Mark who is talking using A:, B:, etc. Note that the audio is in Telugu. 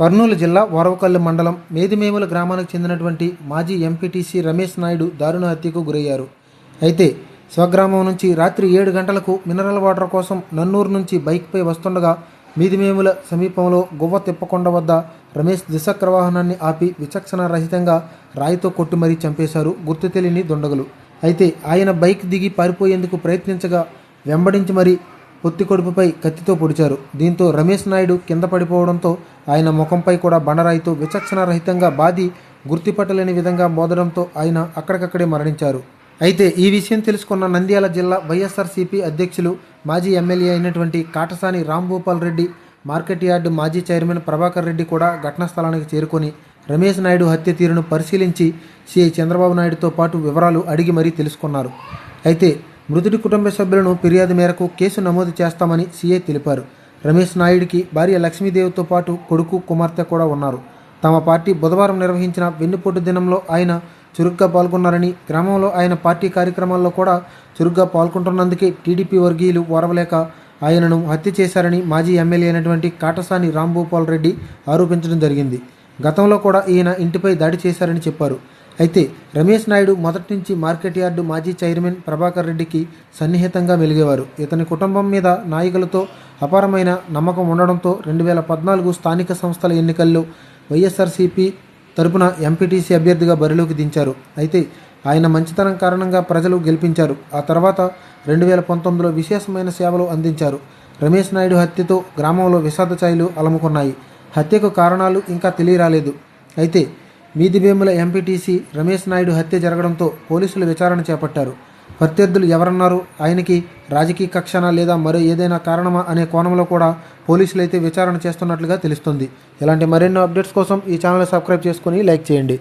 A: కర్నూలు జిల్లా వరవకల్లు మండలం మేదిమేముల గ్రామానికి చెందినటువంటి మాజీ ఎంపీటీసీ రమేష్ నాయుడు దారుణ హత్యకు గురయ్యారు. అయితే స్వగ్రామం నుంచి రాత్రి ఏడు గంటలకు మినరల్ వాటర్ కోసం నన్నూరు నుంచి బైక్పై వస్తుండగా మీదిమేముల సమీపంలో గువ్వ తిప్పకొండ వద్ద రమేష్ ద్విచక్ర వాహనాన్ని ఆపి విచక్షణ రహితంగా రాయితో కొట్టి మరీ చంపేశారు గుర్తు తెలియని దుండగులు. అయితే ఆయన బైక్ దిగి పారిపోయేందుకు ప్రయత్నించగా వెంబడించి మరీ పొత్తి కొడుపుపై కత్తితో పొడిచారు. దీంతో రమేష్ నాయుడు కింద పడిపోవడంతో ఆయన ముఖంపై కూడా బండరాయితో విచక్షణ రహితంగా బాధి గుర్తుపట్టలేని విధంగా మోదడంతో ఆయన అక్కడికక్కడే మరణించారు. అయితే ఈ విషయం తెలుసుకున్న నంద్యాల జిల్లా వైఎస్ఆర్సీపీ అధ్యక్షులు మాజీ ఎమ్మెల్యే అయినటువంటి కాటసాని రాంభూపాల్ రెడ్డి మార్కెట్ యార్డు మాజీ చైర్మన్ ప్రభాకర్ రెడ్డి కూడా ఘటనా స్థలానికి చేరుకొని రమేష్ నాయుడు హత్య తీరును పరిశీలించి సిఐ చంద్రబాబు నాయుడుతో పాటు వివరాలు అడిగి మరీ తెలుసుకున్నారు. అయితే మృతుడి కుటుంబ సభ్యులను ఫిర్యాదు మేరకు కేసు నమోదు చేస్తామని సీఐ తెలిపారు. రమేష్ నాయుడికి భార్య లక్ష్మీదేవితో పాటు కొడుకు కుమార్తె కూడా ఉన్నారు. తమ పార్టీ బుధవారం నిర్వహించిన వెన్నుపోటు దినంలో ఆయన చురుగ్గా పాల్గొన్నారని గ్రామంలో ఆయన పార్టీ కార్యక్రమాల్లో కూడా చురుగ్గా పాల్గొంటున్నందుకే టీడీపీ వర్గీయులు ఓరవలేక ఆయనను హత్య చేశారని మాజీ ఎమ్మెల్యే అయినటువంటి కాటసాని రాంభూపాల్ రెడ్డి ఆరోపించడం జరిగింది. గతంలో కూడా ఈయన ఇంటిపై దాడి చేశారని చెప్పారు. అయితే రమేష్ నాయుడు మొదటి నుంచి మార్కెట్ యార్డు మాజీ చైర్మన్ ప్రభాకర్ రెడ్డికి సన్నిహితంగా మెలిగేవారు. ఇతని కుటుంబం మీద నాయకులతో అపారమైన నమ్మకం ఉండడంతో రెండు వేల పద్నాలుగు స్థానిక సంస్థల ఎన్నికల్లో వైఎస్ఆర్సీపీ తరపున ఎంపీటీసీ అభ్యర్థిగా బరిలోకి దించారు. అయితే ఆయన మంచితనం కారణంగా ప్రజలు గెలిపించారు. ఆ తర్వాత రెండు వేల పంతొమ్మిదిలో విశేషమైన సేవలు అందించారు. రమేష్ నాయుడు హత్యతో గ్రామంలో విషాద ఛాయలు అలముకున్నాయి. హత్యకు కారణాలు ఇంకా తెలియరాలేదు. అయితే మీదిబేముల ఎంపీటీసీ రమేష్ నాయుడు హత్య జరగడంతో పోలీసులు విచారణ చేపట్టారు. ప్రత్యర్థులు ఎవరన్నారు? ఆయనకి రాజకీయ కక్షణ లేదా మరో ఏదైనా కారణమా అనే కోణంలో కూడా పోలీసులు అయితే విచారణ చేస్తున్నట్లుగా తెలుస్తుంది. ఇలాంటి మరెన్నో అప్డేట్స్ కోసం ఈ ఛానల్ సబ్స్క్రైబ్ చేసుకొని లైక్ చేయండి.